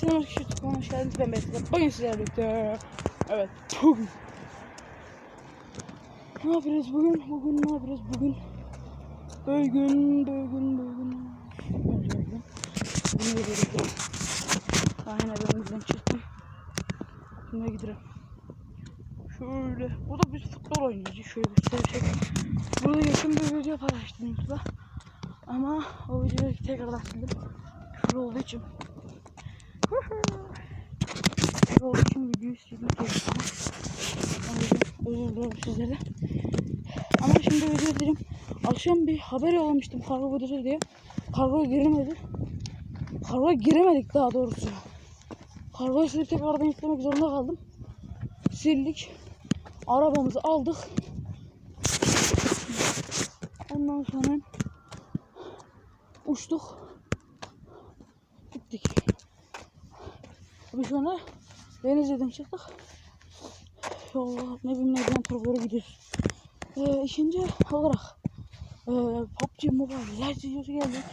Kanalıma hoş geldiniz. Ben. Bugün sizlerle birlikte. Evet. Bugün. Ne yapıyoruz bugün? Bugün ne yapıyoruz bugün? Bugün, bugün, bugün. Bugün gidiyoruz. Aynen evimizden çıktım. Şimdi gidelim. Şöyle. Burada biz futbol oynuyoruz. Şöyle gösterecek. Burada yakın bir video paylaştım YouTube'da. Ama o videoyu tekrardan sildim. Küfür olduğu için. Olduğu için videoyu sildim tekrardan. O yüzden özür dilerim sizlere. Ama şimdi video dedim. Akşam bir haber yollamıştım kargo videosu diye. Kargoya giremedi. Kargoya giremedik daha doğrusu. Kargoyu silip tekrardan yüklemek zorunda kaldım. Sildik. Arabamızı aldık. Ondan sonra uçtuk. Gittik. Bir sonra Denizli'den çıktık. Yolda ne bileyim nereden tarafa doğru gidiyoruz. Ee, ikinci olarak e, PUBG Mobile Legends videosu geldik.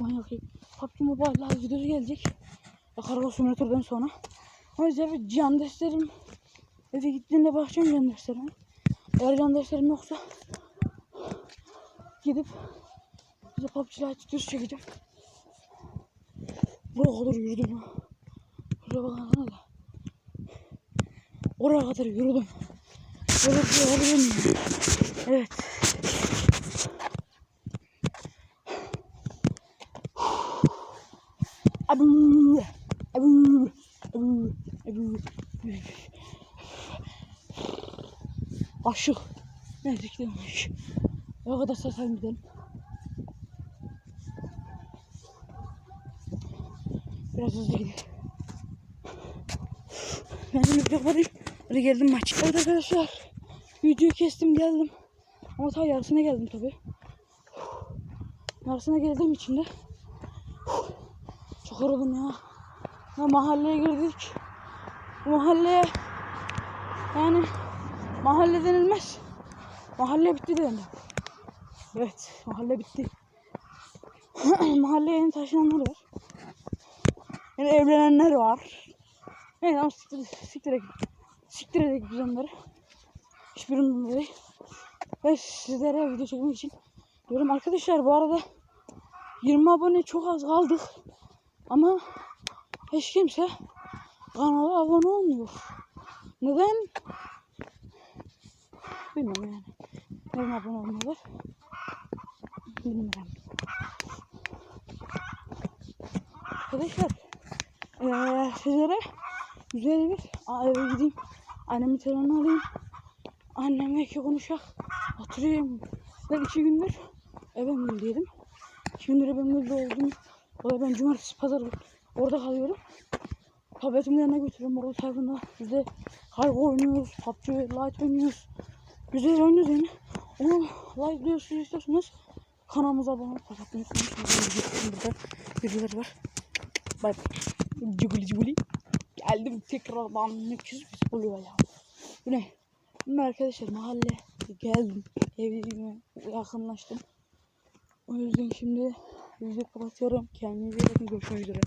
An yakayım. PUBG Mobile Legends videosu gelecek. Kargo simülatörden sonra. O yüzden bir can derslerim eve gittiğinde bakacağım can derslerime. Eğer can derslerim yoksa gidip bize PUBG Lite videosu çekeceğim. Buraya kadar yürüdüm ha. Şuraya bakın da. Oraya kadar yürüdüm. Böyle bir şey olabilir mi? Evet. Abu, abu, abu, abu. Aşık. Neyse gidelim. O kadar satalım gidelim. Biraz hızlı gidelim. Ben şimdi kapatayım. Hadi geldim maç. Evet arkadaşlar. Videoyu kestim geldim. Ama ta yarısına geldim tabi. Yarısına geldiğim için de çok yoruldum ya. ya. Mahalleye girdik. Mahalleye yani mahalle denilmez. Mahalle bitti denir. Evet mahalle bitti. Mahalleye yeni taşınanlar var. Yani evlenenler var. Evet ama siktir, siktir, siktir edelim biz değil. Ve sizlere video çekmek için diyorum arkadaşlar bu arada 20 abone çok az kaldık. Ama hiç kimse kanala abone olmuyor. Neden? Bilmiyorum yani. Neden abone olmuyorlar? Bilmiyorum. Arkadaşlar eee sizlere güzel bir eve gideyim. Annemi telefonu alayım. Annemle iki konuşak. Oturayım. Ben iki gündür eve müldeydim. İki gündür eve mülde oldum. O da ben cumartesi pazar orada kalıyorum. Tabletimi yanına götürüyorum. Orada telefonda biz de kargo oynuyoruz. PUBG Lite oynuyoruz. Güzel oynuyoruz yani. Onu like diyorsunuz istiyorsanız kanalımıza abone kapatmayı unutmayın. Burada birileri var. Bak. Cibuli cibuli. Geldim tekrardan. Ne küs pis oluyor ya. Bu ne? Şimdi arkadaşlar mahalle geldim. Evime yakınlaştım. O yüzden şimdi videoyu kapatıyorum. Kendinize iyi bakın. Görüşmek üzere.